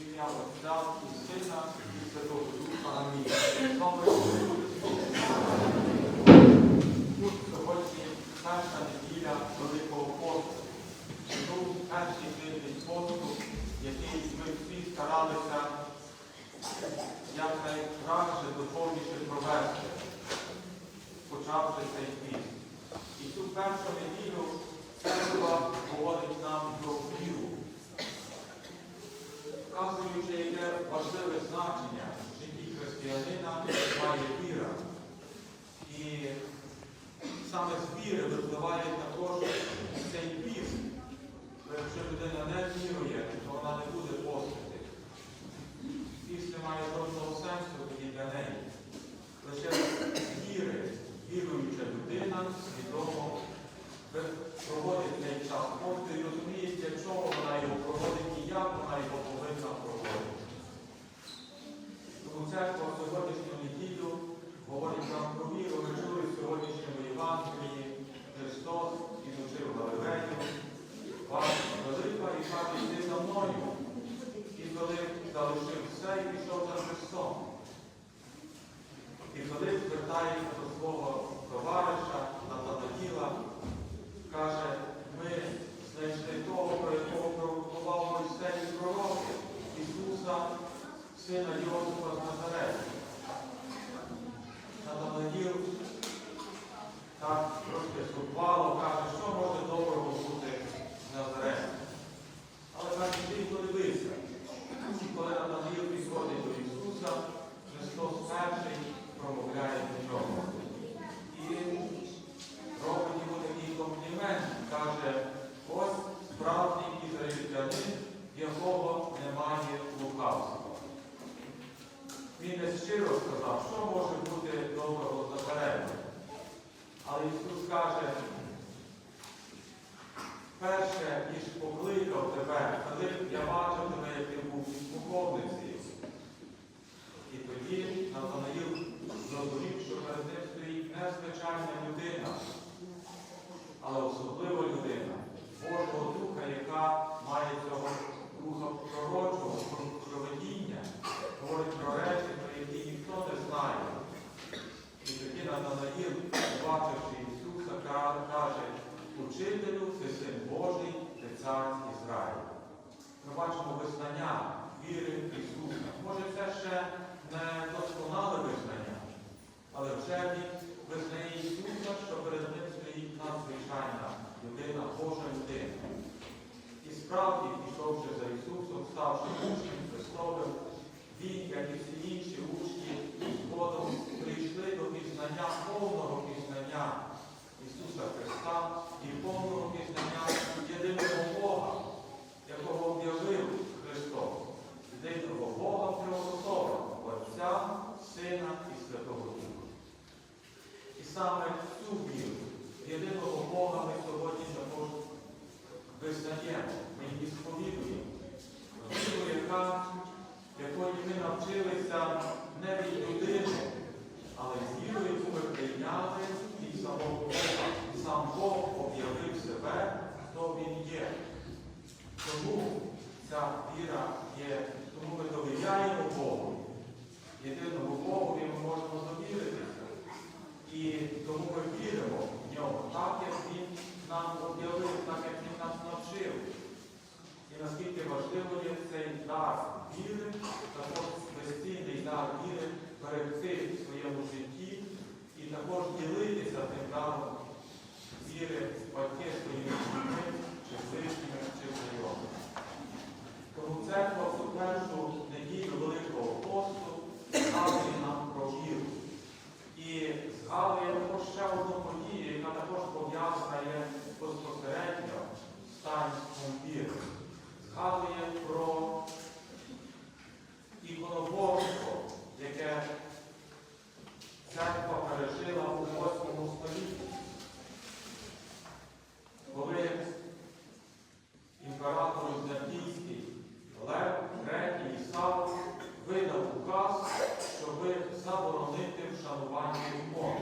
Ім'я і Сина і Святого Духа. Амінь. Сьогодні перша неділя Великого посту. Тут перший тиждень посту, який ми всі старалися якнайкраще духовніше провести, почавши цей піст. І цю першу неділю церква говорить нам про віру, вказуючи, яке важливе значення в житті християнина має віра. І саме з віри випливає також цей піст. Якщо людина не вірує, то вона не буде постити. Піст не має жодного сенсу тоді для неї. Лише з віри, віруюча людина свідомо проводить цей час посту і розуміє, для чого вона його проводить і як вона його повинна проводити. Тому церква в сьогоднішню неділю говорить нам про віру. Ми чули в сьогоднішньому Євангелії Христос ізучив Галилею. Вас велика і каже, йди за мною. І коли залишив все і пішов за Христом. І коли звертається до свого товариша Натанаїла, каже, ми знайшли того, про якого пророкував Мойсей пророки, Ісуса, сина Йосифа з Назарета. Натанаїл так трошки супало, каже, що може доброго бути в Назареті. Але каже, ти коли Натанаїл підходить до Ісуса, Христос перший промовляє до нього. І робить йому такий комплімент, каже, ось справжній ізраїльтянин, якого немає лукавства. Він не щиро сказав, що може бути доброго за перегляд. Але Ісус каже, перше, ніж покликав тебе, коли я бачив смуковницею. І тоді Натанаїл зрозумів, що перед ним стоїть незвичайна людина, але особлива людина, Божого Духа, яка має цього духа пророчого, проведіння, говорить про речі, про які ніхто не знає. І тоді Натанаїл, бачивши Ісуса, каже, Учителю, ти син Божий, ти цар Ізраїля. Ми бачимо визнання віри Ісуса. Може, це ще не досконале визнання, але вже він визнає Ісуса, що перед ним стоїть надзвичайна людина, Божа людина. І справді, пішовши за Ісусом, ставши учнем Христовим, він, як і всі інші учні, згодом прийшли до пізнання, повного пізнання Ісуса Христа і повного пізнання єдиного Бога, якого об'явив Христос, єдиного Бога Преособа, Отця, Сина і Святого Духа. І саме цю віру, єдиного Бога ми сьогодні також визнаємо, ми її сповідуємо. Віру, яка, якої ми навчилися не від людини, але з вірою, яку ми прийняли від самого Бога. І сам Бог об'явив себе, хто Він є. Тому ця віра є, тому ми довіряємо Богу. Єдиному Богу ми можемо довіритися. І тому ми віримо в нього, так, як Він нам об'явив, так, як Він нас навчив. І наскільки важливо є цей дар віри, також безцінний дар віри берегти в своєму житті і також ділитися тим даром віри батьки своїми дітьми, чи ближніми, чи знайомими. Тому церква в цю першу неділю Великого посту згадує нам про віру. І згадує також ще одну подію, яка також пов'язана є безпосередньо з таїнством віри. Згадує про іконоборство, яке церква пережила у 8 столітті. Коли імператор Візантійський Лев III Ісав видав указ, щоб заборонити вшанування ікон.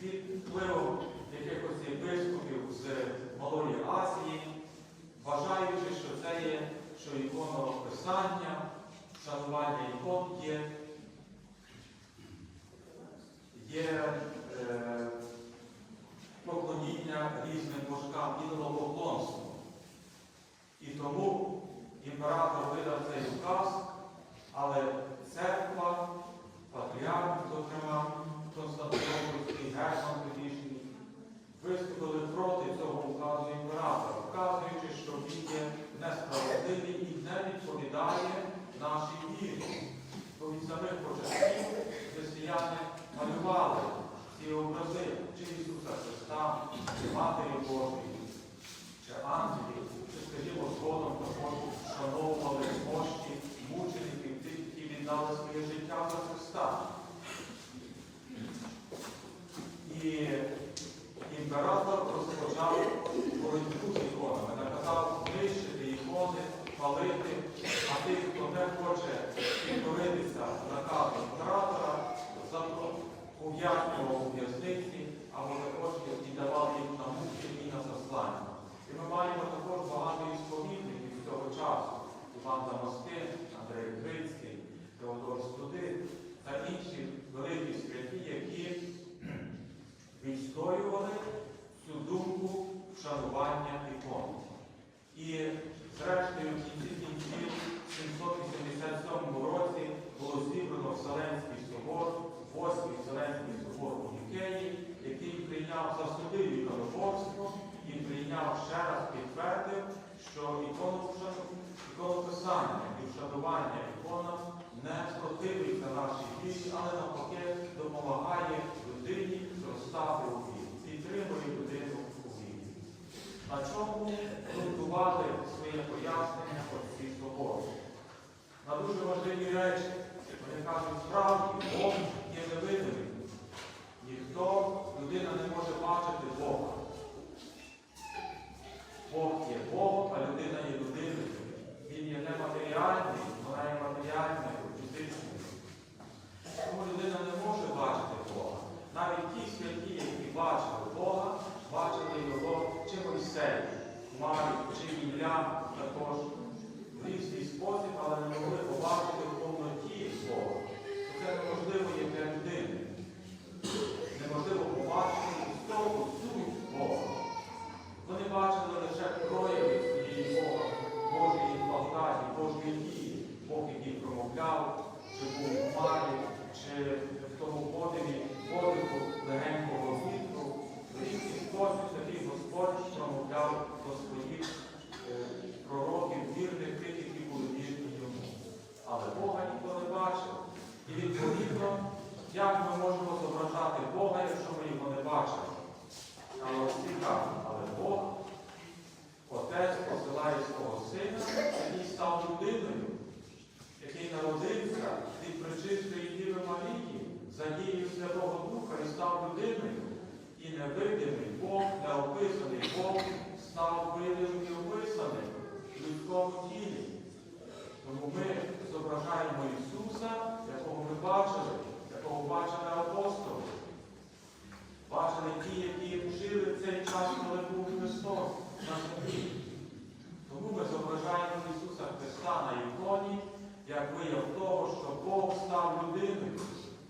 Під впливом якихось єпископів з Малої Азії, вважаючи, що це є, що ікони іконного писання, шанування ікон є, є е, поклоніння різним божкам, ідолопоклонству. І тому імператор видав цей указ, але церква, патріарх, зокрема, Константинопольський, гетьман тодішній, виступили проти цього указу імператора, вказуючи, що він є несправедливий і не відповідає нашій вірі. Бо від самих початків християни малювали ці образи чи Ісуса Христа, чи Матері Божої, чи ангелів, чи, скажімо, згодом також вшановували мощі мучеників, тих, які віддали своє життя за Христа. І імператор розпочав боротьбу з іконами, наказав знищити ікони, палити, а тих, хто не хоче підкоритися наказу імператора, ув'язнював у в'язниці, або також і давав їм на муки і на заслання. І ми маємо також багато ісповідників з того часу. Іван Дамаскин, Андрей Крицький, Теодор Студин та інші великі святі, які відстоювали цю думку вшанування ікон. І зрештою в кінці кінців в 787 році було зібрано Вселенський собор, Восьмий Вселенський собор у Нікеї, прийняв засудив іконоборство і прийняв ще раз підтвердив, що іконописання і вшанування іконам не противиться нашій вірі, але навпаки допомагає людині зростати у вірі, підтримує людину у вірі. На чому ґрунтували своє пояснення отці собору? На дуже важливі речі. Вони кажуть, справді Бог є невидимий. Ніхто, людина не може бачити Бога. Бог є Богом, а людина є людиною. Він є нематеріальний, вона є матеріальною, фізичною. Тому людина не може бачити Бога. Навіть ті святі, які бачили Бога, бачили його чи Мойсей, Марі, чи Ілля також в різний спосіб, але не могли побачити в повноті Бога. Це неможливо є для людини. Неможливо побачити історію суть Бога. Вони бачили лише прояви цієї Бога, Божої благодаті, Божої дії, Бог, який промовляв, чи був в хмарі, чи в тому подиві, подиху легенького вітру. В різний спосіб такий Господь промовляв до своїх е, пророків, вірних тих, які були вірні йому. Але Бога ніхто не бачив. І відповідно, як ми можемо зображати Бога, якщо ми його не бачимо? Але ось цікаво, але Бог, Отець посилає свого сина, який став людиною, який народився від пречистої Діви Марії, за дією Святого Духа і став людиною. І невидимий Бог, неописаний Бог, став видимим і описаним в людському тілі. Тому ми зображаємо Ісуса, якого ми бачили, якого бачили апостоли. Бачили ті, які жили в цей час, коли був Христос на землі. Тому ми зображаємо Ісуса Христа на іконі, як вияв того, що Бог став людиною,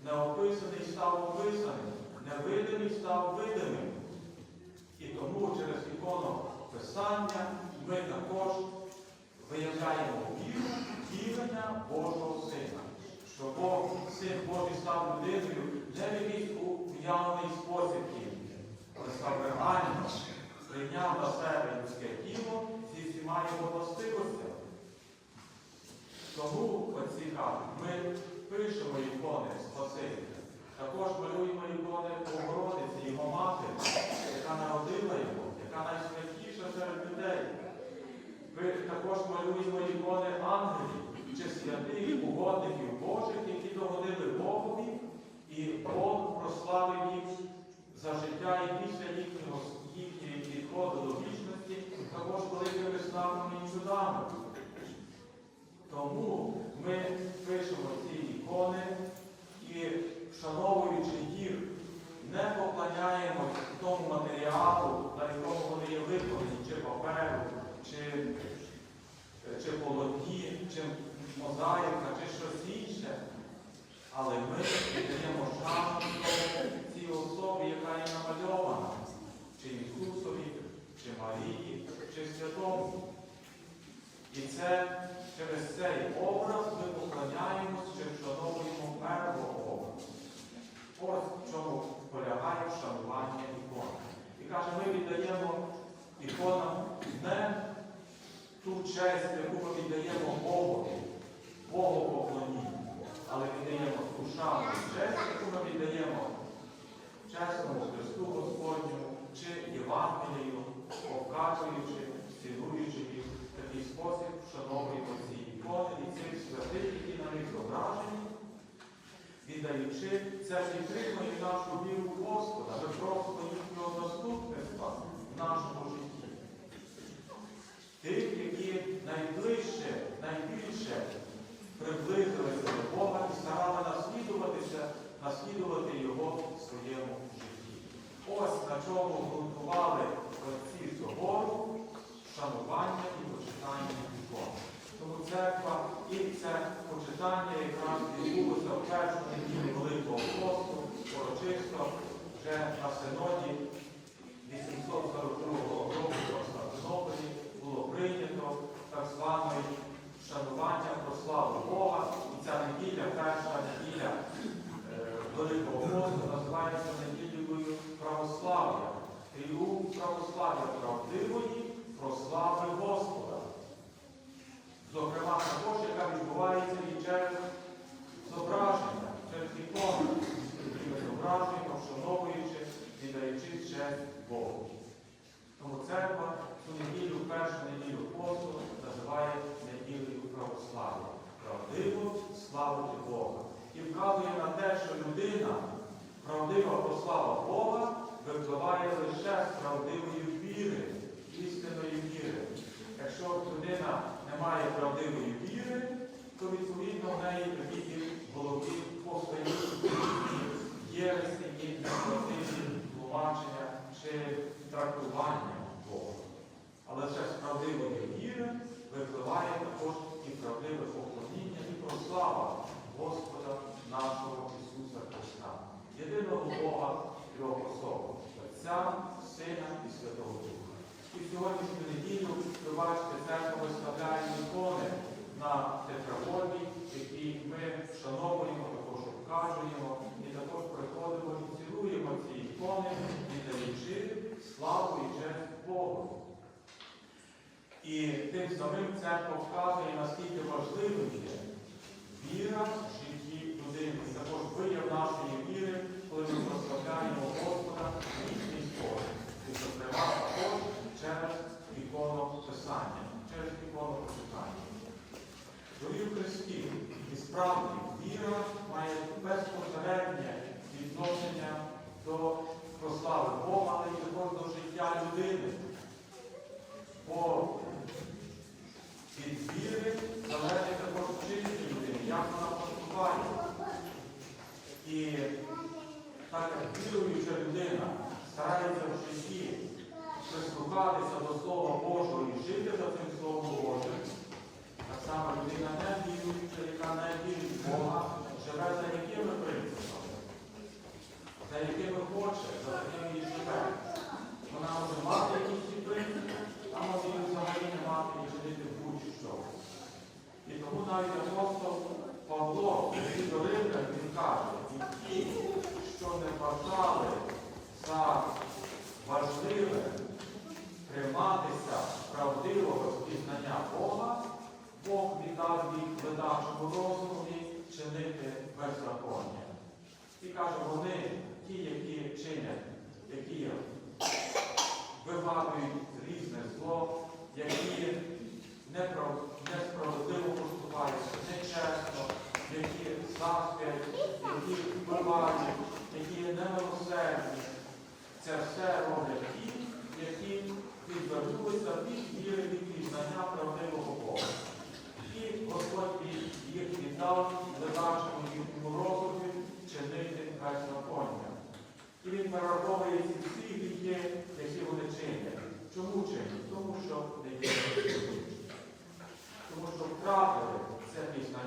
неописаний став описаним, невидимий став видимим. І тому через ікону Писання ми також виявляємо віру, вірення Божого Сина. Що Бог, Син Божий став людиною не в якийсь уявний спосіб тільки, але став реально, прийняв на себе людське тіло зі всіма його властивостями. Тому, отці кажуть, ми пишемо ікони Спасителя. Також малюємо ікони Богородиці, його матері, яка народила його, яка найсвятіша серед людей. Ми також малюємо ікони ангелів чи святих угодників Божих, які догодили Богові, і Бог прославив їх за життя і після їхнього їхньої підходу до вічності, також великими славами і чудами. Тому ми пишемо ці ікони і, вшановуючи їх, не поклоняємось тому матеріалу, на якому вони є виконані, чи паперу, чи, чи полотні, мозаїка чи щось інше, але ми віддаємо шану цій особі, яка є намальована, чи Ісусові, чи Марії, чи Святому. І це через цей образ ми поклоняємось чи вшановуємо першого образу. Ось в чому полягає вшанування ікон. І каже, ми віддаємо іконам не ту честь, яку ми віддаємо Богові, Богу поклоні, але віддаємо ту шану і честь, яку ми віддаємо чесному Христу Господньому чи Євангелію, показуючи, цілуючи їх в такий спосіб, вшановуємо ці ікони і цих святих, які на них зображені, віддаючи це підтримує нашу віру в Господа, ми просимо їхнього заступництва в нашому житті. Тих, які найближче, найбільше приблизилися до Бога і старали наслідуватися, наслідувати Його в своєму житті. Ось на чому ґрунтували отці собору шанування і почитання ікон. Тому церква і це почитання якраз відбулося в першу неділю Великого посту, урочисто вже на синоді 842 року в Константинополі було прийнято так зване шанування про славу Бога. І ця неділя, перша неділя Великого посту називається неділею православ'я. Тріумф православ'я правдивої прослави Господа. Зокрема, також, яка відбувається і через зображення, через ікони, які ми зображуємо, вшановуючи, віддаючи честь Богу. Тому церква цю неділю, першу неділю посту називає неділею православ'я. Правдиво славити Бога. І вказує на те, що людина, правдива прослава Бога, випливає лише з правдивої віри, істинної віри. Якщо людина не має правдивої віри, то відповідно в неї в голові повстають єресі і неправдиві тлумачення чи трактування Бога. Але ще з правдивої віри випливає також і правдиве поклоніння, і прослава Господа нашого Ісуса Христа, єдиного Бога трьох особи, Отця, Сина і Святого Духа. І в сьогоднішню неділю, ви бачите, церква виставляє ікони на тетраподії, які ми вшановуємо, також обкажуємо, і також приходимо і цілуємо ці ікони, віддаючи славу і честь Богу. І тим самим церква вказує, наскільки важливим є віра в житті людини. Також вияв нашої віри, коли ми прославляємо Господа в їхній спосіб. І зокрема також через ікону Писання, через ікону почитання. Дорогі в Христі, і справді віра має безпосереднє відношення до прослави Бога, але й також до життя людини. Бо від віри залежить також вчинки людини, як вона поступає. І так як віруюча людина старається в житті прислухатися до Слова Божого і жити за цим Словом Божим, так само людина не віруюча, яка не вірить Бога, живе за якими принципами, за якими хоче, за якими і живе. Вона може мати якісь ці принципи, а може і взагалі не мати і жити будь-що. І тому навіть апостол Павло, який до Римлян, він каже, і ті, що не вважали за важливе триматися правдивого спізнання Бога, Бог віддав їх ледачому розумі чинити беззаконня. І каже, вони, ті, які чинять, які вигадують різне зло, які несправедливо поступаються, нечесно, які заспять, які вбивають, які немилосердні. Це все роблять ті, які відвернулися від віри від пізнання правдивого Бога. І Господь їх віддав ледачому їхньому розумі чинити беззаконня. І він перераховує ці всі гріхи, які вони чинять. Чому чинять? Тому що не вірять. Тому що втратили це пізнання.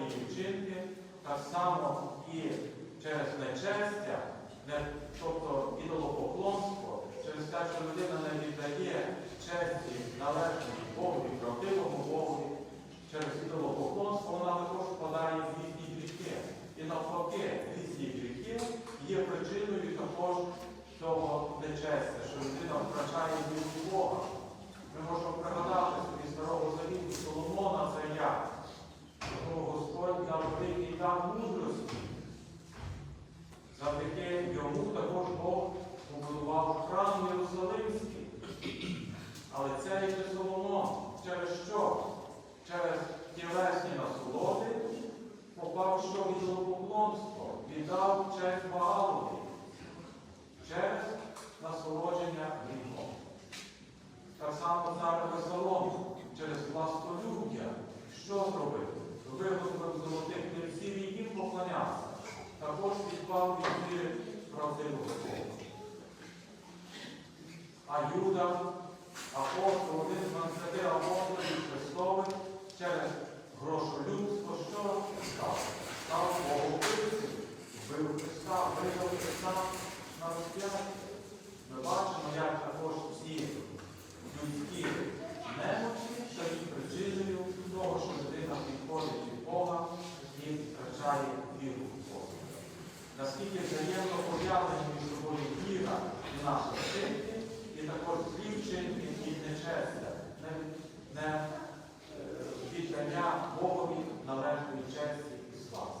її вчинки, так само і через нечестя, не, тобто ідолопоклонство, через те, що людина не віддає честі належної Богу правдивому Богу, через ідолопоклонство вона також впадає в різні гріхи. І навпаки, різні гріхи є причиною також цього нечестя, що людина втрачає віру Бога. Ми можемо пригадати собі старого завіту Соломона царя, якого Господь дав великий дар мудрості. Завдяки йому також Бог побудував храм Єрусалимський. Але це і Соломон. Через що? Через тілесні насолоди попав що в ідолопоклонство, віддав честь Ваалові через насолодження гріхом. Так само цар Весолом через властолюб'я. Що зробив? Виготовив золотих тельців і їм поклонявся. Також підпав від віри правдивого Бога. А Юда, апостол, один з 20 апостолів Христових, через грошолюбство, що став? Став Богу Боговбивцем, вбив Христа, видав Христа на розп'яття. Ми бачимо, як також ці людські немочі стають причиною того, що людина відходить від Бога і втрачає віру в Бога. Наскільки взаємно пов'язані між собою віра і наші вчинки, і також злі вчинки і нечестя, не, не е, віддання Богові належної честі і слави.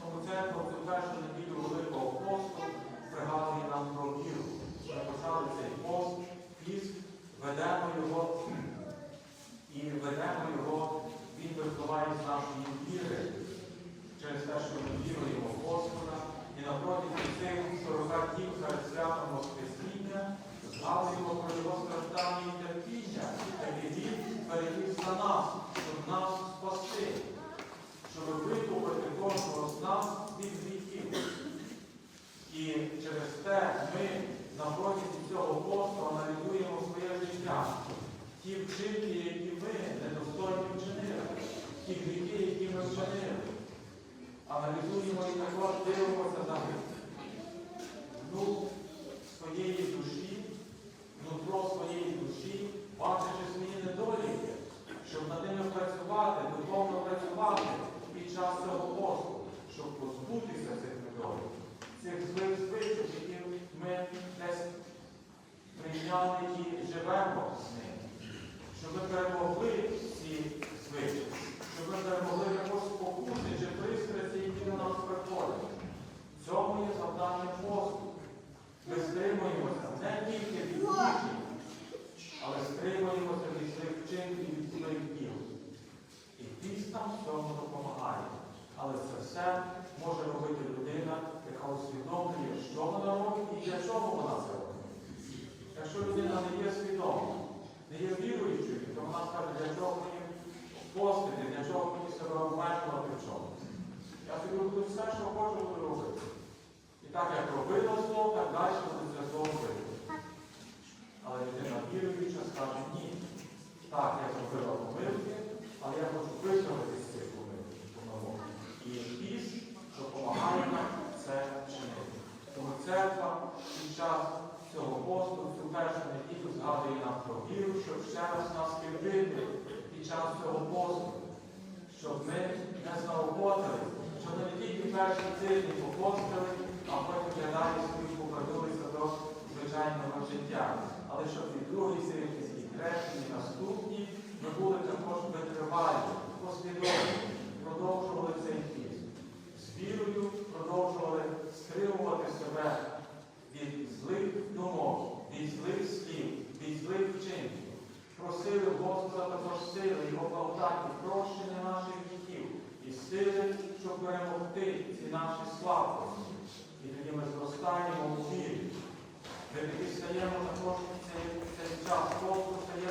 Тому церква в цю першу неділю Великого посту пригадує нам про віру. Ми почали цей пост, піст, ведемо його і ведемо його, він випливає з нашої віри через те, що ми віруємо в Господа. І на протязі цих 40 днів перед святом Воскресіння згадуємо про його страждання і терпіння, яке він перевів за нас, щоб нас спасти, щоб викупити кожного з нас від гріхів. І через те ми на протязі цього посту аналізуємо своє життя, ті вчинки, які ми недостойні вчинили, ті гріхи, які ми вчинили. Аналізуємо і також дивимося за ну, своєї душі, нутро своєї душі, бачачи свої недоліки, щоб над ними працювати, духовно працювати під час цього посту, щоб позбутися цих недоліків, цих злих звичок, які ми десь прийняли і живемо з ними, щоб ми перемогли ці звички, щоб ми перемогли також спокуси чи пристрасті, які до нас приходять. В цьому є завдання посту. Ми стримуємося не тільки від їжі, але стримуємося від злих вчинків від злих діл. І піст нам в цьому допомагає. Але це все може робити людина, яка усвідомлює, що вона робить і для чого вона це робить. Якщо людина не є свідома, не є віруючою, то вона скаже, для чого мені постити, для чого мені себе обмежувати в чомусь. Я собі роблю все, що хочу робити. І так як робила зло, так далі буде зло робити. Але людина віруюча скаже, ні. Так, я зробила помилки, але я хочу виправити з цих помилок. І піс допомагає нам це вчинити. Тому церква під час цього посту, цю першу неділю згадує нам про віру, щоб ще раз нас підбити під час цього посту, щоб ми не знаоботили, щоб не тільки перші тижні попостили, а потім вже далі собі повернулися до звичайного життя. Але щоб і другий тиждень, і третій, і наступні, ми були також витривалі, послідовні, продовжували цей піст. З вірою продовжували стримувати себе вчинків. Просили Господа також сили, Його благодаті, прощення наших гріхів і сили, щоб перемогти ці наші слабкості. І тоді ми зростаємо у вірі. Ми тоді стаємо також цей, час посту стає